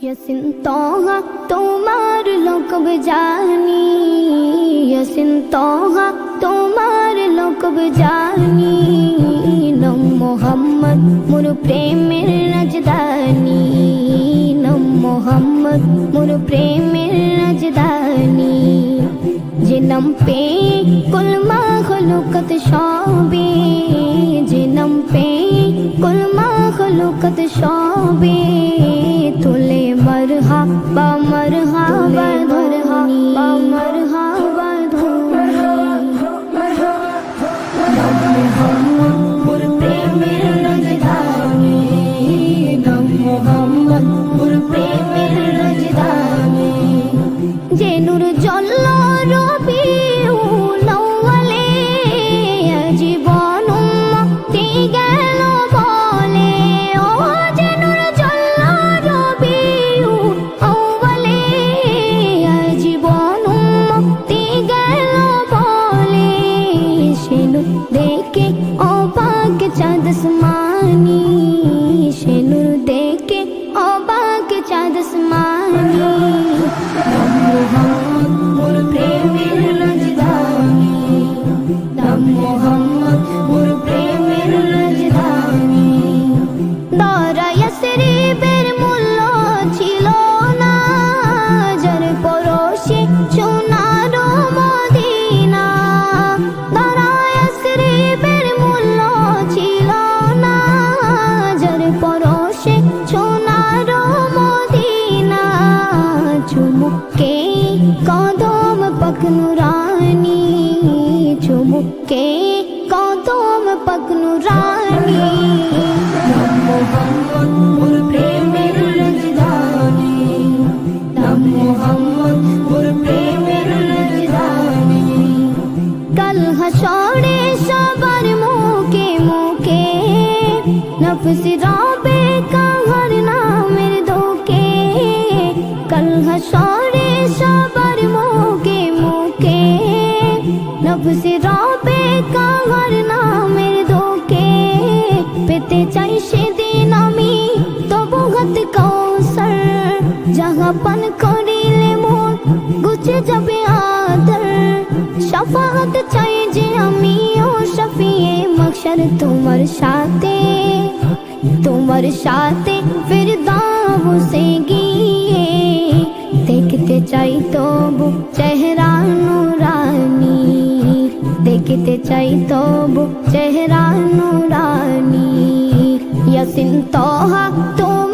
यसिन तोहा তোমার লোকব জানি यसिन तोहा তোমার লোকব জানি নম মোহাম্মদ মোর প্রেমের রাজধানী নম মোহাম্মদ মোর প্রেমের রাজধানী যে নাম পে কুলমা খলুকত সবে যে নাম পে কুলমা খলুকত সবে তুলে মরহা দরায়াসরি বের মূল্য ছিল না। যার পরশে সোনার মদিনা দরায়াসরি বের মূল্য ছিল না। যার পরশে সোনার মদিনা, চুমুকে কদম পকনু রানী চুমুকে কদম পকনু রানী হাসরে সবার মুখে মুখে। নফস রবে কাহার নামের দোকে কাল হাসরে সবার মুখে মুখে। নফস রবে কাহার নামের দোকে পেতে চাই সেদিন আমি মকসর তোমার সাথে। তোমার সাথে ফির দাম সে গিয়ে। দেখতে চাই তবু চেহারা নুরানি। দেখতে চাই তবু চেহারা নুরানি। ইয়াসিন তোহা তোমার